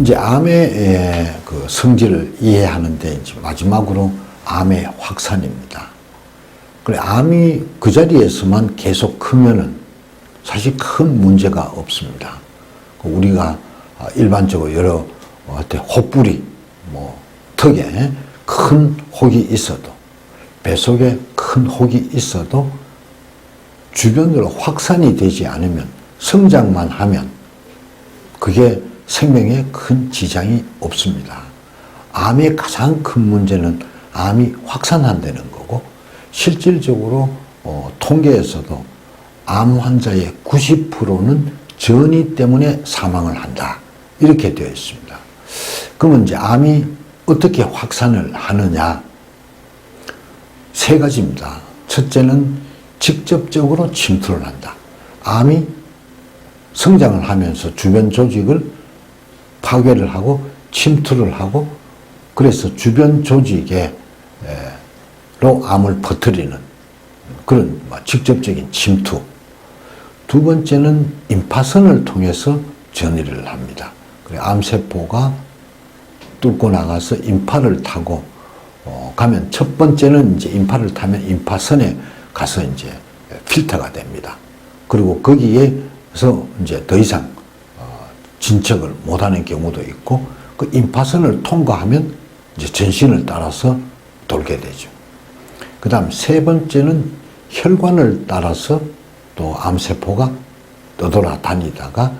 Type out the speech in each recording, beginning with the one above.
이제 암의 그 성질을 이해하는데 이제 마지막으로 암의 확산입니다. 그래 암이 그 자리에서만 계속 크면은 사실 큰 문제가 없습니다. 그 우리가 일반적으로 여러 어떤 혹부리, 뭐 턱에 큰 혹이 있어도 배 속에 큰 혹이 있어도 주변으로 확산이 되지 않으면 성장만 하면 그게 생명에 큰 지장이 없습니다. 암의 가장 큰 문제는 암이 확산한다는 거고 실질적으로 어, 통계에서도 암 환자의 90%는 전이 때문에 사망을 한다. 이렇게 되어 있습니다. 그러면 이제 암이 어떻게 확산을 하느냐? 세 가지입니다. 첫째는 직접적으로 침투를 한다. 암이 성장을 하면서 주변 조직을 파괴를 하고 침투를 하고 그래서 주변 조직에 로 암을 퍼뜨리는 그런 뭐 직접적인 침투. 두 번째는 임파선을 통해서 전이를 합니다. 암세포가 뚫고 나가서 임파를 타고 어, 가면 첫 번째는 이제 임파를 타면 임파선에 가서 이제 필터가 됩니다. 그리고 거기에서 이제 더 이상 어, 진척을 못하는 경우도 있고 그 임파선을 통과하면 이제 전신을 따라서 돌게 되죠. 그 다음 세 번째는 혈관을 따라서 또 암세포가 떠돌아 다니다가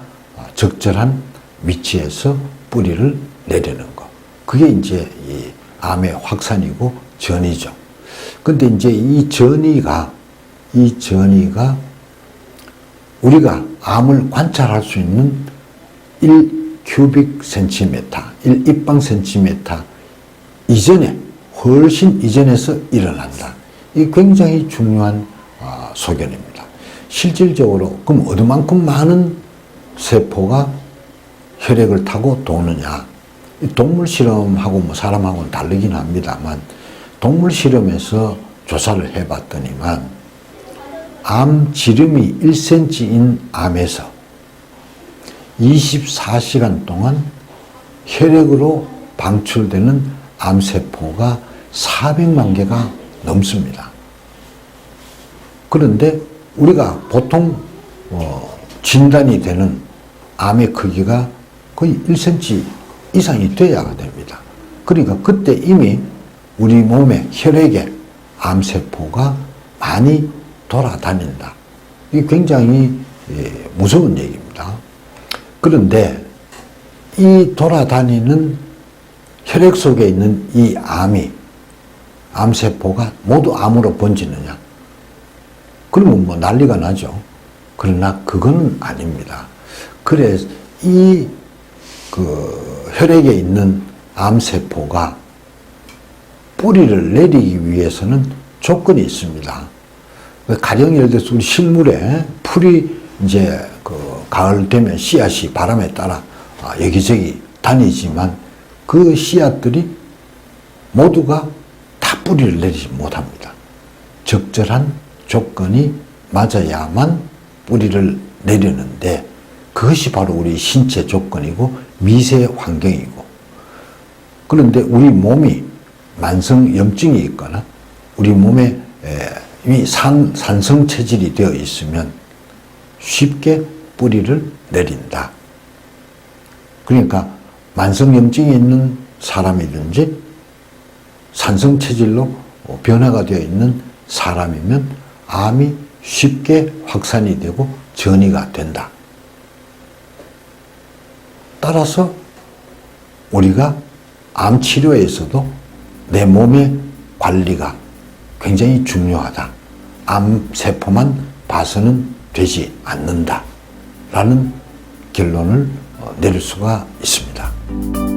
적절한 위치에서 뿌리를 내리는 거. 그게 이제 이 암의 확산이고 전이죠. 근데 이제 이 전이가, 이 전이가 우리가 암을 관찰할 수 있는 1 큐빅 센티미터, 1 입방 센티미터 이전에, 훨씬 이전에서 일어난다. 이 굉장히 중요한 아, 소견입니다. 실질적으로, 그럼 어디만큼 많은 세포가 혈액을 타고 도느냐. 동물 실험하고 뭐 사람하고는 다르긴 합니다만 동물 실험에서 조사를 해봤더니만 암 지름이 1cm인 암에서 24시간 동안 혈액으로 방출되는 암세포가 400만 개가 넘습니다. 그런데 우리가 보통 어, 진단이 되는 암의 크기가 거의 1cm 이상이 돼야 됩니다. 그러니까 그때 이미 우리 몸에 혈액에 암세포가 많이 돌아다닌다. 이게 굉장히 예, 무서운 얘기입니다. 그런데 이 돌아다니는 혈액 속에 있는 이 암이 암세포가 모두 암으로 번지느냐? 그러면 뭐 난리가 나죠. 그러나 그건 아닙니다. 그래 이 그 혈액에 있는 암세포가 뿌리를 내리기 위해서는 조건이 있습니다. 가령 예를 들어서 우리 식물에 풀이 이제 그 가을 되면 씨앗이 바람에 따라 아, 여기저기 다니지만 그 씨앗들이 모두가 다 뿌리를 내리지 못합니다. 적절한 조건이 맞아야만 뿌리를 내리는데 그것이 바로 우리 신체 조건이고 미세 환경이고 그런데 우리 몸이 만성 염증이 있거나 우리 몸에 이 산, 산성 체질이 되어 있으면 쉽게 뿌리를 내린다. 그러니까 만성 염증이 있는 사람이든지 산성 체질로 변화가 되어 있는 사람이면 암이 쉽게 확산이 되고 전이가 된다. 따라서 우리가 암 치료에서도 내 몸의 관리가 굉장히 중요하다. 암 세포만 봐서는 되지 않는다. 라는 결론을 어, 내릴 수가 있습니다.